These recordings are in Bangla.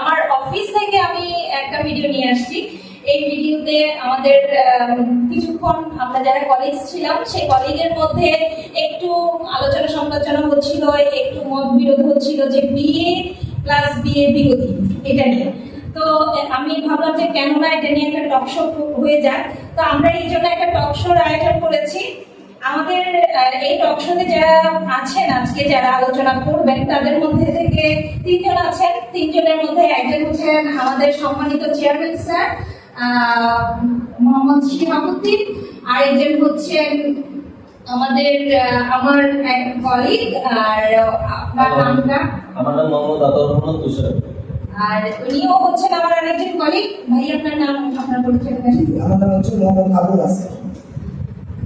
আমার অফিস থেকে আমি একটা ভিডিও নিয়ে আসছি। এই ভিডিওতে আমাদের কিছুক্ষণ আমরা যারা কলেজ ছিলাম, সেই কলেজের মধ্যে একটু আলোচনা সমালোচনা হচ্ছিল, একটু মত বিরোধ হচ্ছিল যে বিয়ে প্লাস বিয়ে বিরোধী, এটা নিয়ে। তো আমি ভাবলাম যে কেন না এটা নিয়ে একটা টক শো হয়ে যাক। তো আমরা এই জন্য একটা টক শোর আয়োজন করেছি। আমাদের এই টক শোতে যারা আছেন আজকে যারা আলোচনা করবেন তাদের মধ্যে থেকে তিনজন আছেন। তিনজনের মধ্যে একজন হচ্ছেন আমাদের সম্মানিত চেয়ারম্যান স্যার মোহাম্মদ শিহাবুদ্দিন আরেকজন হচ্ছেন আমাদের আমার এক কলিগ আর আপনার নামটা? আমার নাম মোহাম্মদ আতাউর রহমান তুষার। আর উনিও হচ্ছেন আমার আরেকজন কলিগ ভাই আপনার নাম আপনার পরিচয় আমার নাম হচ্ছে মোহাম্মদ আবুল হাসান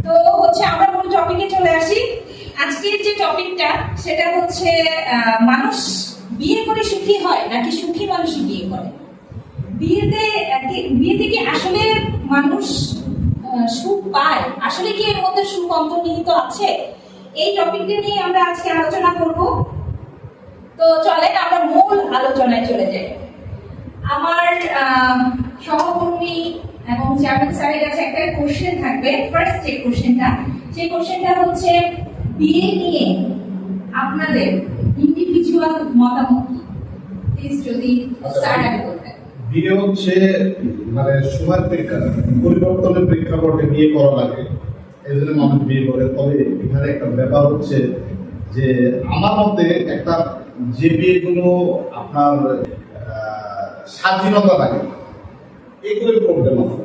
তো হচ্ছে আমরা মূল টপিকে চলে আসি। আজকের যে টপিকটা সেটা হচ্ছে মানুষ বিয়ে করে সুখী হয় নাকি সুখী মানুষ বিয়ে করে? বিয়েতে বিয়েতে কি আসলে মানুষ সুখ পায়? আসলে কি এর মধ্যে সুখ অন্তর্নিহিত আছে? এই টপিকটা নিয়ে আমরা আজকে আলোচনা করব। তো চলেন আমরা মূল আলোচনায় চলে যাই। আমার সহকর্মী এবং চেয়ারম্যান স্যারের কাছে একটা কোশ্চেন থাকবে। ফার্স্ট যে কোশ্চেনটা সেই কোশ্চেনটা হচ্ছে, বিয়ে নিয়ে আপনাদের ইন্ডিভিজুয়াল মতামত প্লিজ যদি স্যার আগে বিয়ে হচ্ছে মানে সময়ের প্রেক্ষাপট, পরিবর্তনের প্রেক্ষাপটে বিয়ে করা লাগে। এই জন্য মানুষ বিয়ে করে। তবে এখানে একটা ব্যাপার হচ্ছে যে, আমার মতে একটা যে বিয়েগুলো আপনার স্বাধীনতা থাকে। এগুলোর প্রবলেম আছে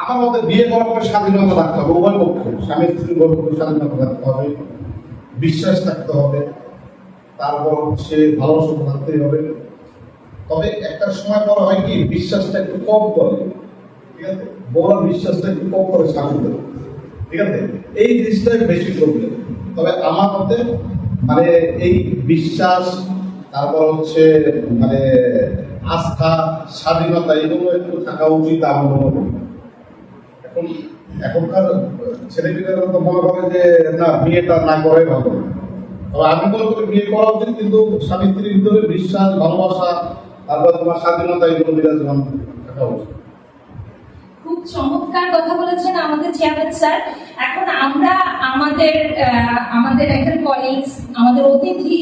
আমার মতে বিয়ে করার পরে স্বাধীনতা রাখতে হবে, উভয় পক্ষে স্বামী স্ত্রী উভয় স্বাধীনতা রাখতে হবে, বিশ্বাস থাকতে হবে, তারপর হচ্ছে ভালোবাসা থাকতেই হবে। তবে একটা সময় পর হয় কি, বিশ্বাসটা একটু কম করে, ঠিক আছে? বড় বিশ্বাসটা একটু কম করে স্বামীদের ঠিক আছে? এই জিনিসটাই বেশি প্রবলেম তবে আমার মতে মানে এই বিশ্বাস, তারপর হচ্ছে মানে আস্থা, স্বাধীনতা, এগুলো একটু থাকা উচিত আমার মনে হয়। এখন, এখনকার ছেলেমেয়েরা তো মনে করে যে, না, বিয়েটা না করে ভালো তবে আমি করি বিয়ে করা উচিত, কিন্তু স্বামী স্ত্রীর ভিতরে বিশ্বাস, ভালোবাসা, তারপর তোমার স্বাধীনতা, এগুলো বিরাজমান থাকা উচিত চমৎকার কথা বলেছেন আমাদের চেয়ারম্যান স্যার এখন আমরা আমাদের আমাদের একজন কলিগস আমাদের অতিথি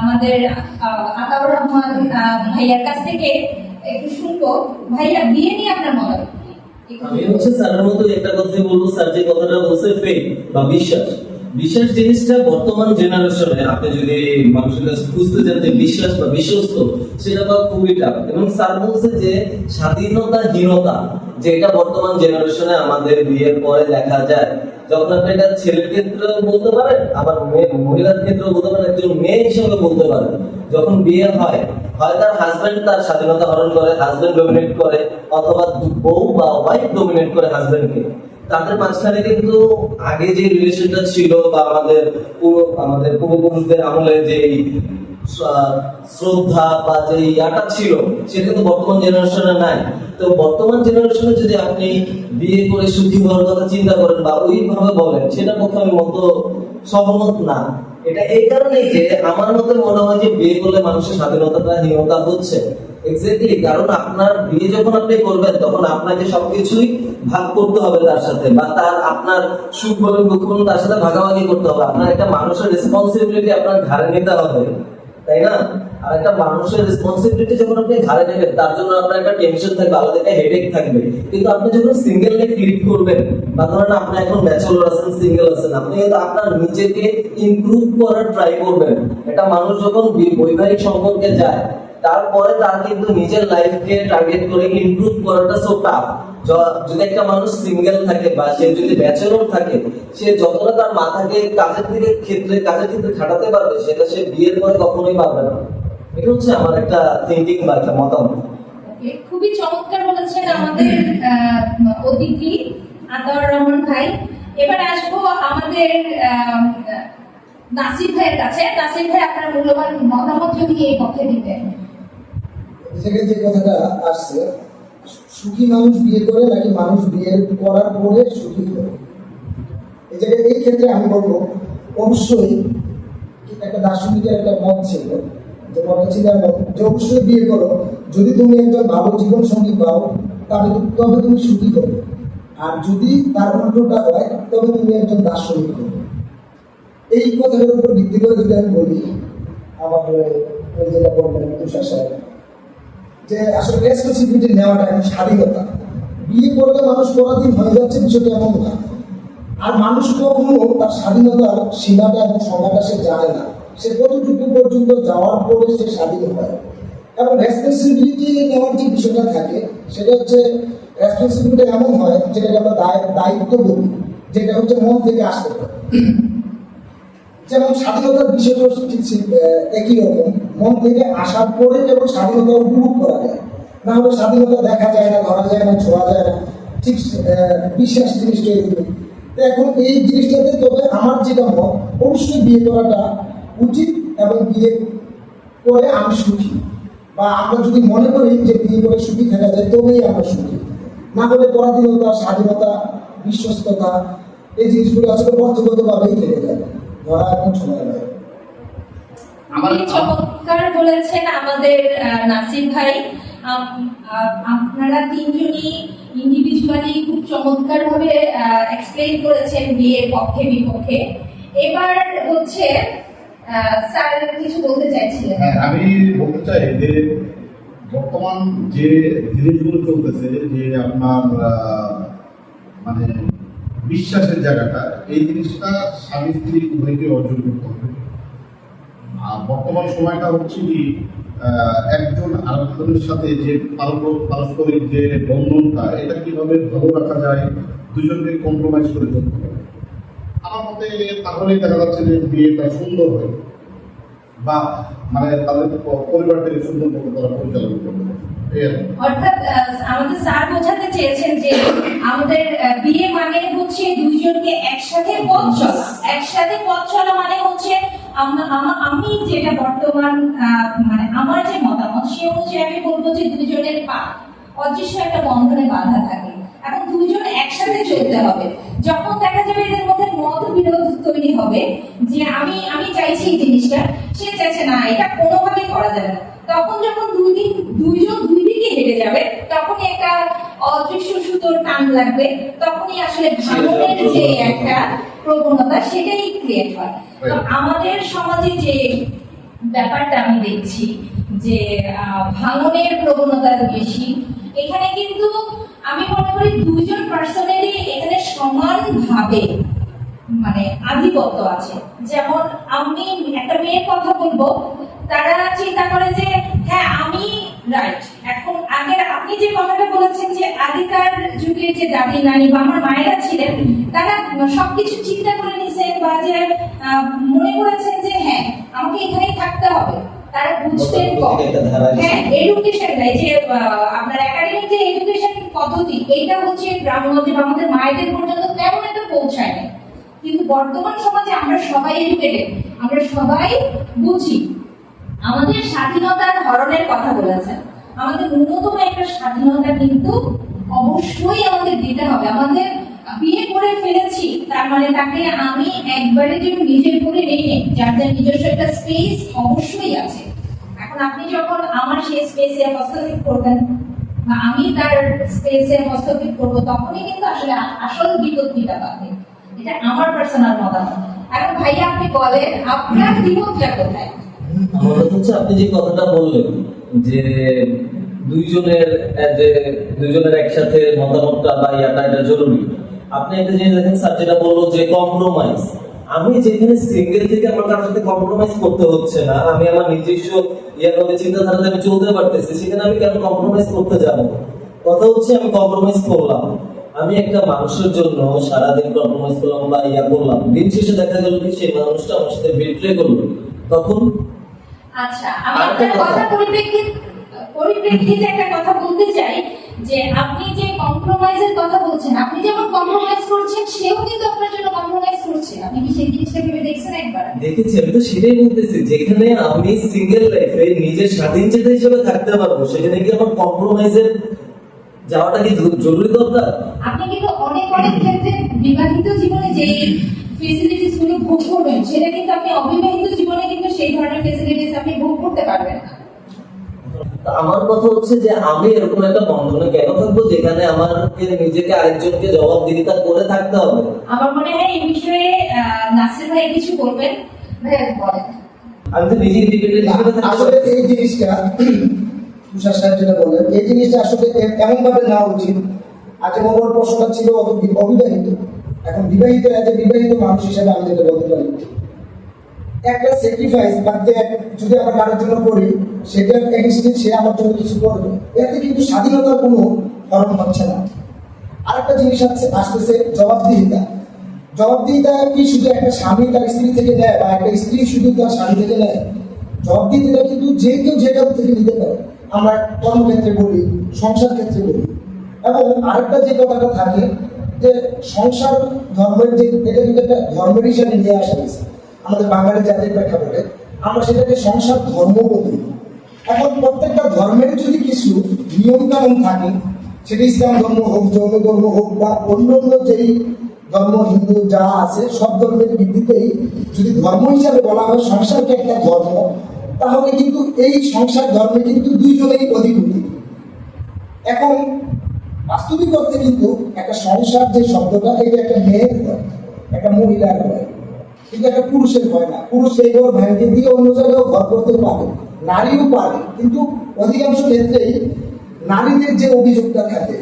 আমাদের আতাউর রহমান ভাইয়ার কাছ থেকে একটু শুনব। ভাইয়া, বিয়ে নিয়ে আপনার মত আমি হচ্ছে স্যারের মতো একটা কথাই বলব। স্যার যে কথাটা বলছে বা বিশ্বাস। বিশ্বাস জিনিসটা বর্তমান জেনারেশনে আপনি যদি মানুষের কাছে খুঁজতে বিশ্বাস বা বিশ্বস্ত, সেটা তো খুবই টাফ এবং স্যার বলছে যে স্বাধীনতাহীনতা যে এটা বর্তমান জেনারেশনে আমাদের বিয়ের পরে দেখা যায়, যখন আপনি এটা ছেলের ক্ষেত্রে বলতে পারেন, আবার মহিলার ক্ষেত্রে বলতে পারেন, একজন মেয়ে হিসেবে বলতে পারেন, যখন বিয়ে হয় হয় তার হাজবেন্ড তার স্বাধীনতা হরণ করে হাজবেন্ড ডমিনেট করে, অথবা বউ বা ওয়াইফ ডমিনেট করে হাজবেন্ডকে তাদের মাঝখানে কিন্তু আগে যে রিলেশনটা ছিল বা আমাদের আমাদের পূর্বপুরুষদের আমলে যে শ্রদ্ধা বা যে ইয়াটা ছিল সেটা বর্তমান জেনারেশনে নাই। তো বর্তমান জেনারেশনে যদি আপনি বিয়ে করে সুখী হওয়ার কথা চিন্তা করেন বা ওইভাবে বলেন সেটা পক্ষে আমি মতো সহমত না। এটা এই কারণে যে আমার মতে মনে হয় যে বিয়ে করলে মানুষের স্বাধীনতাটা হীনতা হচ্ছে। এক্স্যাক্টলি কারণ আপনার বিয়ে যখন আপনি করবেন, তখন আপনাকে সবকিছুই ভাগ করতে হবে তার সাথে, বা তার আপনার সুখ বলুন দুঃখ তার সাথে ভাগাভাগি করতে হবে। আপনার একটা মানুষের রেসপন্সিবিলিটি আপনার ঘাড়ে নিতে হবে। তাই না? আর একটা মানুষের রেসপন্সিবিলিটি যখন আপনি ঘাড়ে নেবেন, তার জন্য আপনার একটা টেনশন থাকবে, আলাদা একটা হেডেক থাকবে। কিন্তু আপনি যখন সিঙ্গেল লাইফ লিড করবেন, বা ধরেন আপনি এখন ব্যাচেলর আছেন সিঙ্গেল আছেন, আপনি কিন্তু আপনার নিজেকে ইমপ্রুভ করার ট্রাই করবেন। একটা মানুষ যখন বৈবাহিক সম্পর্কে যায় তারপরে তার কিন্তু নিজের লাইফকে টার্গেট করে ইমপ্রুভ করাটা সো টাফ যদি একটা মানুষ সিঙ্গেল থাকে বা সে যদি ব্যাচেলর থাকে, সে যতটা তার মাথাকে কাজের দিকে ক্ষেত্রে, কাজের ক্ষেত্রে খাটাতে পারবে, সেটা সে বিয়ের পরে কখনোই পারবে না। এটা হচ্ছে আমার একটা থিঙ্কিং বা একটা মতামত। খুবই চমৎকার বলেছেন আমাদের অতিথি আতাউর রহমান ভাই। এবার আসব আমাদের নাসির ভাইয়ের কাছে। নাসির ভাই, আপনার মূল্যবান মতামত যদি এই পক্ষে দিতেন। থেকে যে কথাটা আসছে, সুখী মানুষ বিয়ে করে নাকি মানুষ বিয়ে করার পরে সুখী করে এই জায়গায় এই ক্ষেত্রে আমি বলব, অবশ্যই একটা দার্শনিকের একটা মত ছিল, যে মতটা ছিল যে অবশ্যই বিয়ে করো, যদি তুমি একজন ভালো জীবন সঙ্গী পাও তবে তবে তুমি সুখী করবে আর যদি তার উল্টোটা হয়, তবে তুমি একজন দার্শনিক হবে এই কথাটার উপর ভিত্তি করে যদি আমি বলি, আমার যেটা বললেন তুষার সাহেব যে আসলে রেসপন্সিবিলিটি নেওয়াটা একটা স্বাধীনতা বিয়ে করলে মানুষ পরাধীন হয়ে যাচ্ছে বিষয়টা এমন না। আর মানুষ কখনো তার স্বাধীনতার সীমাটা এবং সংজ্ঞাটা সে জানে না। সে কতটুকু পর্যন্ত যাওয়ার পরে সে স্বাধীন হয়। এবং রেসপন্সিবিলিটি নেওয়ার যে বিষয়টা থাকে, সেটা হচ্ছে রেসপন্সিবিলিটি এমন হয়, যেটাকে আমরা দায়- দায়িত্ব বলি, যেটা হচ্ছে মন থেকে আসতে পারে যেমন স্বাধীনতার বিষয়টা ঠিক একই রকম। মন থেকে আসার পরে কেবল স্বাধীনতা উপভোগ করা যায়। না হলে স্বাধীনতা দেখা যায় না, ধরা যায় না, ছোঁয়া যায় না। ঠিক বিশ্বাস জিনিসটা তো এখন এই জিনিসটাতে তবে আমার যেটা মত, অবশ্যই বিয়ে করাটা উচিত এবং বিয়ে করে আমি সুখী। বা আমরা যদি মনে করি যে বিয়ে করে সুখী থাকা যায়, তবেই আমরা সুখী। না হলে পরাধীনতা, স্বাধীনতা, বিশ্বস্ততা, এই জিনিসগুলো আসলে পর্যগতভাবেই থেকে যাবে ধরা এখন সময় লাগে খুবই চমৎকার বলেছেন আমাদের নাসির ভাই। আম- আপনারা তিনজনই ইন্ডিভিজুয়ালি খুব চমৎকার ভাবে এক্সপ্লেইন করেছেন বিয়ের পক্ষে বিপক্ষে। এবার হচ্ছে স্যার কিছু বলতে চাইছিলেন। হ্যাঁ আমি বলতে চাই যে বর্তমান যে জিনিসগুলো চলতেছে যে আপনার মানে বিশ্বাসের জায়গাটা এই জিনিসটা স্বামী স্ত্রী উভয়কে অর্জন করতে হবে। বর্তমান সময়টা হচ্ছে কি একজন আরেকজনের সাথে যে পারস্পরিক যে বন্ধনটা, এটা কীভাবে ভালো রাখা যায়, দুজনকে কম্প্রোমাইজ করে চলতে হবে আমার মতে তাহলেই দেখা যাচ্ছে যে বিয়েটা সুন্দর হয়, বা মানে তাদের প- পরিবারটাকে সুন্দর মতো তারা পরিচালনা করতে পারে এই আর কি। অর্থাৎ আমাদের স্যার বোঝাতে চেয়েছেন যে আমাদের বিয়ে মানে হচ্ছে দুইজনকে একসাথে পথ চলা, একসাথে পথ চলা মানে হচ্ছে আম- যেটা বর্তমান মানে আমার যে মতামত সে অনুযায়ী আমি বলব যে দুইজনের পা অদৃশ্য একটা বন্ধনে বাধা থাকে। এখন দুইজন একসাথে চলতে হবে। যখন দেখা যাবে এদের মধ্যে মতবিরোধ তৈরি হবে যে আমি আমি চাইছি এই জিনিসটা সে চাইছে না এটা কোনোভাবেই করা যাবে না। তখন যখন দুই দিন দুইজন দুই দিকে হেঁটে যাবে তখনই একটা অদৃশ্য সুতোর টান লাগবে তখনই আসলে ভাঙনের যে একটা প্রবণতা সেটাই ক্রিয়েট হয়। তো আমাদের সমাজে যে ব্যাপারটা আমি দেখছি যে ভাঙনের প্রবণতা বেশি এখানে কিন্তু আমি মনে করি দুইজন পার্সনেরই এখানে সমানভাবে মানে আধিপত্য আছে। যেমন আমি একটা মেয়ের কথা বলব তারা চিন্তা করে যে হ্যাঁ আমি রাইট এখন আগের আপনি যে কথাটা বলেছেন যে আগেকার যুগের যে দাদি নানি বা আমার মায়েরা ছিলেন তারা সবকিছু চিন্তা করে নিছেন বা যে মনে করেছেন যে হ্যাঁ আমাকে এখানেই থাকতে হবে। তারা বুঝতেন হ্যাঁ এডুকেশনটাই যে আপনার একাডেমিক যে এডুকেশন পদ্ধতি এইটা হচ্ছে গ্রামগঞ্জে বা আমাদের মায়েদের পর্যন্ত তেমন একটা পৌঁছায় না কিন্তু বর্তমান সমাজে আমরা সবাই এডুকেটেড আমরা সবাই বুঝি। আমাদের স্বাধীনতার ধরনের কথা বলেছেন। আমাদের ন্যূনতম একটা স্বাধীনতা কিন্তু অবশ্যই আমাদের দিতে হবে। আমাদের বিয়ে করে ফেলেছি, তার মানে তাকে আমি একবারে যে নিজের করে নেই যার যার নিজস্ব একটা স্পেস অবশ্যই আছে। এখন আপনি যখন আমার সেই স্পেসে হস্তক্ষেপ করবেন বা আমি তার স্পেসে হস্তক্ষেপ করব, তখনই কিন্তু আসলে আসল বিপত্তিটা পাবে এটা আমার পার্সোনাল মতামত। এখন ভাইয়া, আপনি বলেন, আপনার বিপদটা কোথায়? আমার হচ্ছে আপনি যে কথাটা বললেন যে দুইজনের যে দুইজনের একসাথে মতামতটা বা ইয়াটা এটা জরুরি। আপনি একটা জিনিস দেখেন, স্যার যেটা বলল যে কম্প্রোমাইজ আমি যেখানে সিঙ্গেল থেকে আমার কারোর সাথে কম্প্রোমাইজ করতে হচ্ছে না, আমি আমার নিজস্ব ইয়ার মধ্যে চিন্তাধারাতে আমি চলতে পারতেছি, সেখানে আমি কেন কম্প্রোমাইজ করতে যাব? কথা হচ্ছে, আমি কম্প্রোমাইজ করলাম। আমি একটা মানুষের জন্য সারাদিন কম্প্রোমাইজ করলাম বা ইয়া করলাম। দিন শেষে দেখা গেল কি সেই মানুষটা আমার সাথে বিট্রে করল। তখন আচ্ছা আমি কথা। পরিপ্রেক্ষিত পরিপ্রেক্ষিতে একটা কথা বলতে চাই যে আপনি যে কম্প্রোমাইজের কথা বলছেন আপনি যেমন কম্প্রোমাইজ করছেন সেও কিন্তু আপনার জন্য কম্প্রোমাইজ করছে আপনি কি সেই জিনিসটা ভেবে দেখছেন একবার দেখেছি আমি তো সেটাই বলতেছি যেখানে আমি সিঙ্গেল লাইফে নিজের স্বাধীন চেতা হিসেবে থাকতে পারব সেখানে কি আমার কম্প্রোমাইজের যাওয়াটা কি জরুরি দরকার আপনি কিন্তু অনেক অনেক ক্ষেত্রে বিবাহিত জীবনে যে ফেসিলিটিসগুলো ভোগ করবেন সেটা কিন্তু আপনি অবিবাহিত জীবনে কিন্তু সেই ধরনের ফেসিলিটিস আপনি ভোগ করতে পারবেন না। আমার কথা হচ্ছে যে আমি এরকম একটা বন্ধনে কেন থাকব যেখানে আমাকে নিজেকে আরেকজনকে জবাবদিহিতা করে থাকতে হবে? আমার মনে হয় এই বিষয়ে নাসির ভাই কিছু বলবেন? ভাইয়া বলেন। আমি তো নিজে ইন্ডিপেন্ডেন্ট আসলে এই জিনিসটা তুষার সাহেব যেটা বলেন এই জিনিসটা আসলে এমন ভাবে নেওয়া উচিত? আগে মোবাইল প্রশ্নটা ছিল অত- অবিবাহিত। এখন বিবাহিত যে বিবাহিত মানুষ হিসেবে আমি যেটা বলতে পারি, একটা স্যাক্রিফাইস বা ত্যাগ যদি আমরা কারোর জন্য করি, সেটা এগেনস্টে সে আমার জন্য কিছু করবে। এতে কিন্তু স্বাধীনতার কোনো হরণ হচ্ছে না। আরেকটা জিনিস আছে আসতেছে জবাবদিহিতা। জবাবদিহিতা কি শুধু একটা স্বামী তার স্ত্রী থেকে নেয় বা একটা স্ত্রী শুধু তার স্বামী থেকে নেয়? জবাবদিহিতা কিন্তু যে কেউ যে কারও থেকে নিতে পারে। আমরা কর্মক্ষেত্রে বলি সংসার ক্ষেত্রে বলি। এবং আরেকটা যে কথাটা থাকে যে সংসার ধর্মের যে এটা কিন্তু একটা ধর্মের হিসাবে নিয়ে আসা হয়েছে। আমাদের বাঙালি জাতির প্রেক্ষাপটে আমরা সেটাকে সংসার ধর্ম বলি। এখন প্রত্যেকটা ধর্মের যদি কিছু নিয়ম কানুন থাকে, সেটা ইসলাম ধর্ম হোক, জৈন ধর্ম হোক, বা অন্য অন্য যেই ধর্ম, হিন্দু যা আছে, সব ধর্মের ভিত্তিতেই যদি ধর্ম হিসাবে বলা হয় সংসারকে একটা ধর্ম, তাহলে কিন্তু এই সংসার ধর্মে কিন্তু দুইজনেই অধিপতি। এখন বাস্তবিক অর্থে কিন্তু একটা সংসার যে শব্দটা, এটা একটা মেয়ের একটা মহিলার হয় কিন্তু একটা পুরুষের হয় না। পুরুষ এই ঘর ভ্যানকে দিয়ে অন্য জায়গায় ঘর করতে পারে, নারীও পারে। কিন্তু অধিকাংশ ক্ষেত্রেই নারীদের যে অভিযোগটা থাকে,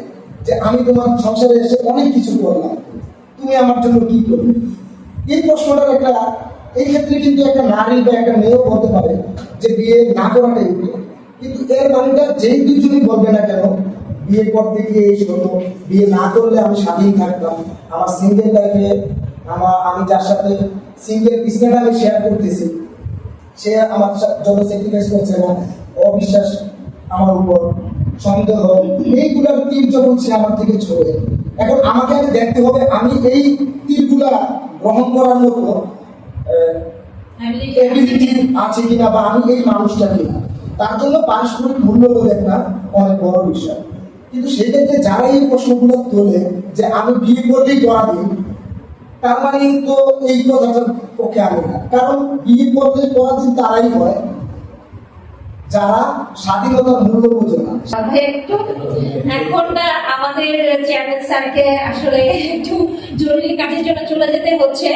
যে আমি তোমার সংসারে এসে অনেক কিছু করলাম, তুমি আমার জন্য কি করবে? এই প্রশ্নটার একটা, এই ক্ষেত্রে কিন্তু একটা নারী বা একটা মেয়েও বলতে পারে যে বিয়ে না করাটাই। কিন্তু এর মানেটা যেই দুজনই বলবে না কেন বিয়ে করতে গিয়ে এই হলো বিয়ে না করলে আমি স্বাধীন থাকতাম। আমার সিঙ্গেল লাইফে আমার আমি যার সাথে সিঙ্গেল বিছনাটা আমি শেয়ার করতেছি সে আমার জন্য স্যাক্রিফাইস করছে না অবিশ্বাস আমার উপর সন্দেহ এইগুলার তীর যখন সে আমার থেকে ছোড়ে এখন আমাকে আগে দেখতে হবে আমি এই তীরগুলা গ্রহণ করার মতো আছে কিনা বা আমি এই মানুষটা কিনা তার জন্য পারস্পরিক মূল্যবোধ একটা অনেক বড় বিষয়। কিন্তু সেক্ষেত্রে যারা এই প্রশ্নগুলো তোলে যে আমি বিয়ে করলেই করা দিই তার মানে তো এই কথাটার পক্ষে আমি না। কারণ বিয়ে করলে পরাধীন তারাই হয় যারা স্বাধীনতার মূল্য বোঝে না। এখন আমাদের চেয়ারম্যান স্যারকে আসলে একটু জরুরি কাজের জন্য চলে যেতে হচ্ছে।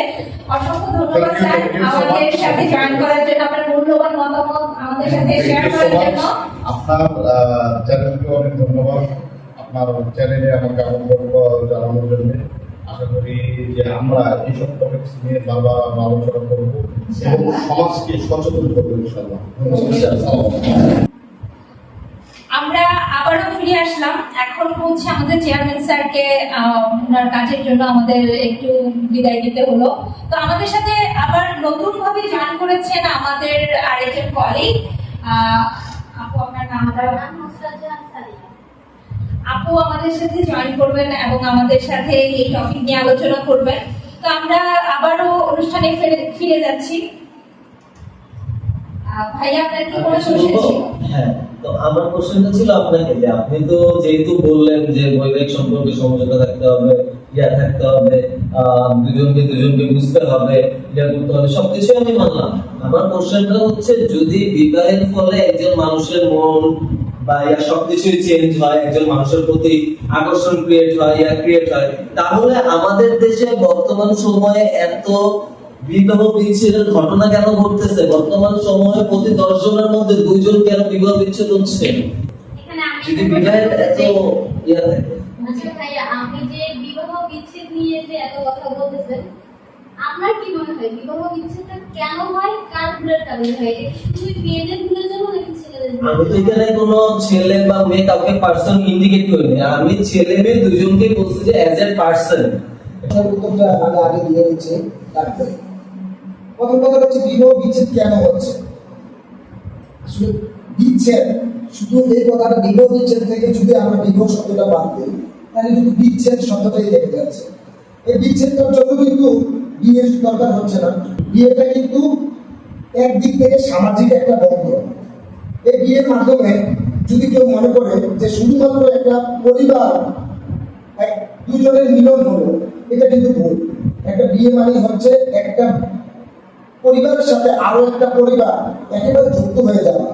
অসংখ্য ধন্যবাদ স্যার thank you so আমাদের সাথে জয়েন করার জন্য আপনার মূল্যবান মতামত আমাদের সাথে শেয়ার করার জন্য। আপনার চ্যানেলকে অনেক ধন্যবাদ। আপনার চ্যানেলে আমাকে আমন্ত্রণ জানানোর জন্য আশা করি যে আমরা এইসব টপিকস নিয়ে বারবার আমরা আলোচনা করব এবং সমাজকে সচেতন করব ইনশাল্লাহ আমরা আবারও ফিরে আসলাম। এখন হচ্ছে আমাদের চেয়ারম্যান স্যারকে আহ, ওনার কাজের জন্য আমাদের একটু বিদায় দিতে হলো। তো আমাদের সাথে আবার নতুন ভাবে জয়েন করেছেন আমাদের আরেকজন কলিগ আপু আপনার নামটা আপু আমাদের সাথে জয়েন করবেন এবং আমাদের সাথে এই টপিক নিয়ে আলোচনা করবেন। তো আমরা আবারও অনুষ্ঠানে ফিরে যাচ্ছি। আহ, আপনার কি কোনো কোশ্চেন ছিল? হ্যাঁ তো আমার কোশ্চেনটা ছিল আপনাকে যে আপনি তো যেহেতু বললেন যে বৈবাহিক সম্পর্কে সমঝোতা থাকতে হবে ইয়া থাকতে হবে দুজনকে দুজনকে বুঝতে হবে ইয়া করতে হবে সবকিছু আমি মানলাম। আমার কোশ্চেনটা হচ্ছে যদি বিবাহের ফলে একজন মানুষের মন বা ইয়া সবকিছুই চেঞ্জ হয় একজন মানুষের প্রতি আকর্ষণ ক্রিয়েট হয় ইয়া ক্রিয়েট হয়। তাহলে আমাদের দেশে বর্তমান সময়ে এত বিবাহ বিচ্ছেদের ঘটনা কেন ঘটতেছে? বর্তমান সময়ে প্রতি দশ জনের মধ্যে দুইজন কেন বিবাহ বিচ্ছেদ হচ্ছে? যদি বিবাহের এত ইয়া থাকে। আচ্ছা আপনি যে বিবাহ বিচ্ছেদ নিয়ে যে এত কথা বলতেছেন আপনার কি মনে হয়? বিবাহ বিচ্ছেদটা কেন হয়? কার ভুলের কারণে হয়? এটা শুধু মেয়েদের ভুলের জন্য নাকি ছেলেদের আমি তো এখানে কোনো ছেলে বা মেয়ে কাউকে পার্সন ইন্ডিকেট করিনি। আমি ছেলে মেয়ে দুজনকে বলছি যে অ্যাজ এ পার্সন উত্তরটা আমি আগে দিয়ে দিচ্ছি তারপরে। প্রথম কথা হচ্ছে বিবাহ বিচ্ছেদ কেন হচ্ছে? আসলে বিচ্ছেদ শুধু এই কথাটা বিবাহ বিচ্ছেদ থেকে যদি আমরা বিবাহ শব্দটা বাদ দিই তাহলে কিন্তু বিচ্ছেদ শব্দটাই থেকে যাচ্ছে। এই বিচ্ছেদটার জন্য কিন্তু বিয়ের দরকার হচ্ছে না। বিয়েটা কিন্তু একদিক থেকে সামাজিক একটা বন্ধন এই বিয়ের মাধ্যমে যদি কেউ মনে করে যে শুধুমাত্র একটা পরিবার দুজনের মিলন হলো, এটা কিন্তু ভুল। একটা বিয়ে মানে হচ্ছে একটা পরিবারের সাথে আরও একটা পরিবার একেবারে যুক্ত হয়ে যাওয়া।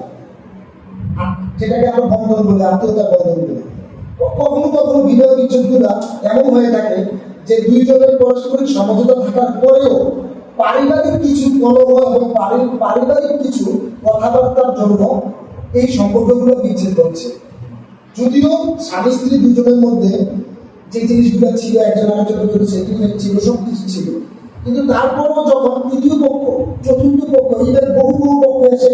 যেটাকে আমরা বন্ধন বলি আত্মীয়তার বন্ধন বলি। কখনো কখনো বিবাহ বিচ্ছেদগুলো এমন হয়ে থাকে যে দুই দুইজনের পারস্পরিক সমঝোতা থাকার পরেও পারিবারিক কিছু কলহ এবং পারিবারিক কিছু কথাবার্তার জন্য এই সম্পর্কগুলো বিচ্ছেদ হচ্ছে যদিও স্বামী স্ত্রী দুজনের মধ্যে যে জিনিসগুলো ছিল, একজন আরেকজনের জন্য ছিল, সব কিছু ছিল। কিন্তু তারপরও যখন তৃতীয় পক্ষ, চতুর্থ পক্ষ ইভেন বহু বহু পক্ষ এসে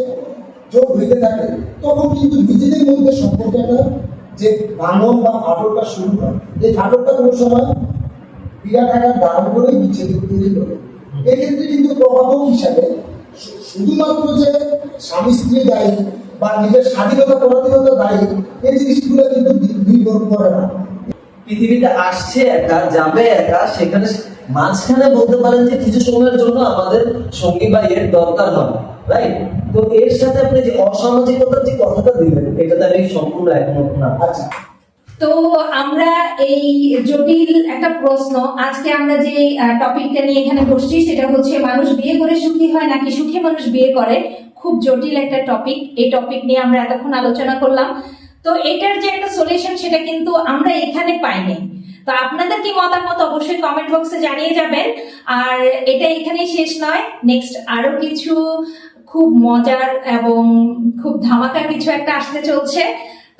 যোগ হইতে থাকে, তখন কিন্তু নিজেদের মধ্যে সম্পর্কটা যে ভাঙন বা ফাটলটা শুরু হয়। এই ফাটলটা কোনো সময় বিরাট আকার ধারণ করে বিচ্ছেদ তৈরি করে এক্ষেত্রে কিন্তু প্রভাবক হিসাবে শুধুমাত্র যে স্বামী স্ত্রী দায়ী বা নিজের স্বাধীনতা পরাধীনতা দায়ী এই জিনিসগুলো কিন্তু নির্ভর করে না। পৃথিবীতে আসছে একা যাবে একা সেখানে মাঝখানে বলতে পারেন যে কিছু সময়ের জন্য আমাদের সঙ্গী বা এর দরকার হয় রাইট তো এর সাথে আপনি যে অসামাজিকতার যে কথাটা দিলেন এটাতে আমি সম্পূর্ণ একমত না। আচ্ছা। তো আমরা এই জটিল একটা প্রশ্ন, আজকে আমরা যে টপিকটা নিয়ে এখানে বসছি সেটা হচ্ছে মানুষ বিয়ে করে সুখী হয় নাকি সুখী মানুষ বিয়ে করে? খুব জটিল একটা টপিক এই টপিক নিয়ে আমরা এতক্ষণ আলোচনা করলাম। তো এটার যে একটা সলিউশন সেটা কিন্তু আমরা এখানে পাইনি। তো আপনাদের কি মতামত অবশ্যই কমেন্ট বক্সে জানিয়ে যাবেন। আর এটা এখানেই শেষ নয়। নেক্সট আরও কিছু খুব মজার এবং খুব ধামাকা কিছু একটা আসতে চলছে।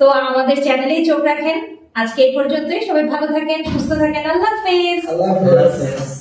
তো আমাদের চ্যানেলেই চোখ রাখেন। আজকে এই পর্যন্তই। সবাই ভালো থাকেন, সুস্থ থাকেন। আল্লাহ হাফেজ। আল্লাহ হাফেজ।